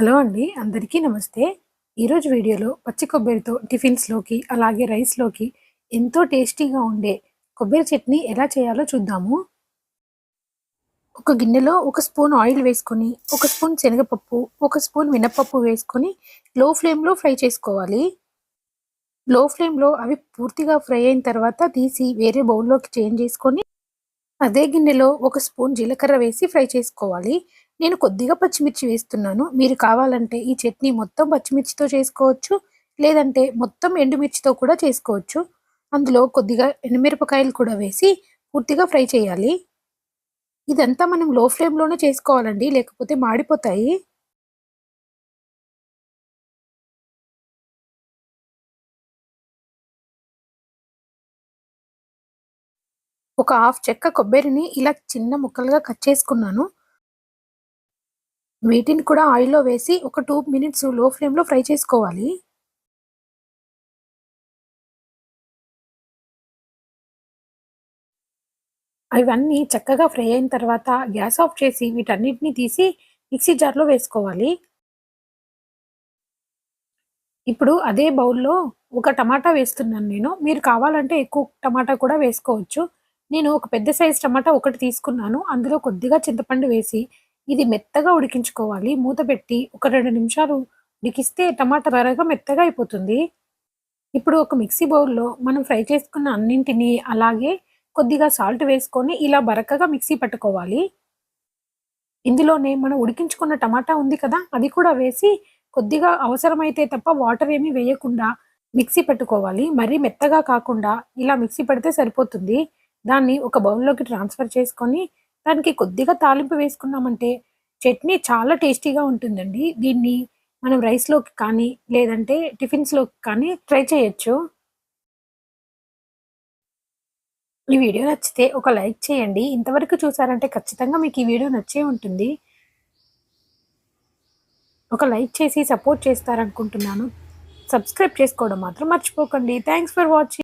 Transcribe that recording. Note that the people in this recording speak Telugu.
హలో అండి అందరికీ నమస్తే. ఈరోజు వీడియోలో పచ్చి కొబ్బరితో టిఫిన్స్లోకి అలాగే రైస్లోకి ఎంతో టేస్టీగా ఉండే కొబ్బరి చట్నీ ఎలా చేయాలో చూద్దాము. ఒక గిన్నెలో ఒక స్పూన్ ఆయిల్ వేసుకొని ఒక స్పూన్ శనగపప్పు ఒక స్పూన్ మినపప్పు వేసుకొని లో ఫ్లేమ్లో ఫ్రై చేసుకోవాలి. లో ఫ్లేమ్లో అవి పూర్తిగా ఫ్రై అయిన తర్వాత తీసి వేరే బౌల్లోకి చేంజ్ చేసుకొని అదే గిన్నెలో ఒక స్పూన్ జీలకర్ర వేసి ఫ్రై చేసుకోవాలి. నేను కొద్దిగా పచ్చిమిర్చి వేస్తున్నాను. మీరు కావాలంటే ఈ చట్నీ మొత్తం పచ్చిమిర్చితో చేసుకోవచ్చు లేదంటే మొత్తం ఎండుమిర్చితో కూడా చేసుకోవచ్చు. అందులో కొద్దిగా ఎండుమిరపకాయలు కూడా వేసి పూర్తిగా ఫ్రై చేయాలి. ఇదంతా మనం లో ఫ్లేమ్లోనే చేసుకోవాలండి లేకపోతే మాడిపోతాయి. ఒక హాఫ్ చెక్క కొబ్బరిని ఇలా చిన్న ముక్కలుగా కట్ చేసుకున్నాను. వీటిని కూడా ఆయిల్లో వేసి ఒక టూ మినిట్స్లో ఫ్లేమ్లో ఫ్రై చేసుకోవాలి. ఇవన్నీ చక్కగా ఫ్రై అయిన తర్వాత గ్యాస్ ఆఫ్ చేసి వీటన్నిటిని తీసి మిక్సీ జార్లో వేసుకోవాలి. ఇప్పుడు అదే బౌల్లో ఒక టమాటా వేస్తున్నాను నేను. మీరు కావాలంటే ఎక్కువ టమాటా కూడా వేసుకోవచ్చు. నేను ఒక పెద్ద సైజ్ టమాటా ఒకటి తీసుకున్నాను. అందులో కొద్దిగా చింతపండు వేసి ఇది మెత్తగా ఉడికించుకోవాలి. మూత పెట్టి ఒక రెండు నిమిషాలు ఉడికిస్తే టమాటా త్వరగా మెత్తగా అయిపోతుంది. ఇప్పుడు ఒక మిక్సీ బౌల్లో మనం ఫ్రై చేసుకున్న అన్నింటినీ అలాగే కొద్దిగా సాల్ట్ వేసుకొని ఇలా బరకగా మిక్సీ పట్టుకోవాలి. ఇందులోనే మనం ఉడికించుకున్న టమాటా ఉంది కదా అది కూడా వేసి కొద్దిగా అవసరమైతే తప్ప వాటర్ ఏమీ వేయకుండా మిక్సీ పెట్టుకోవాలి. మరీ మెత్తగా కాకుండా ఇలా మిక్సీ పెడితే సరిపోతుంది. దాన్ని ఒక బౌల్లోకి ట్రాన్స్ఫర్ చేసుకొని దానికి కొద్దిగా తాలింపు వేసుకున్నామంటే చట్నీ చాలా టేస్టీగా ఉంటుందండి. దీన్ని మనం రైస్లోకి కానీ లేదంటే టిఫిన్స్లోకి కానీ ట్రై చేయొచ్చు. ఈ వీడియో నచ్చితే ఒక లైక్ చేయండి. ఇంతవరకు చూసారంటే ఖచ్చితంగా మీకు ఈ వీడియో నచ్చే ఉంటుంది. ఒక లైక్ చేసి సపోర్ట్ చేస్తారనుకుంటున్నాను. సబ్స్క్రైబ్ చేసుకోవడం మాత్రం మర్చిపోకండి. Thanks for watching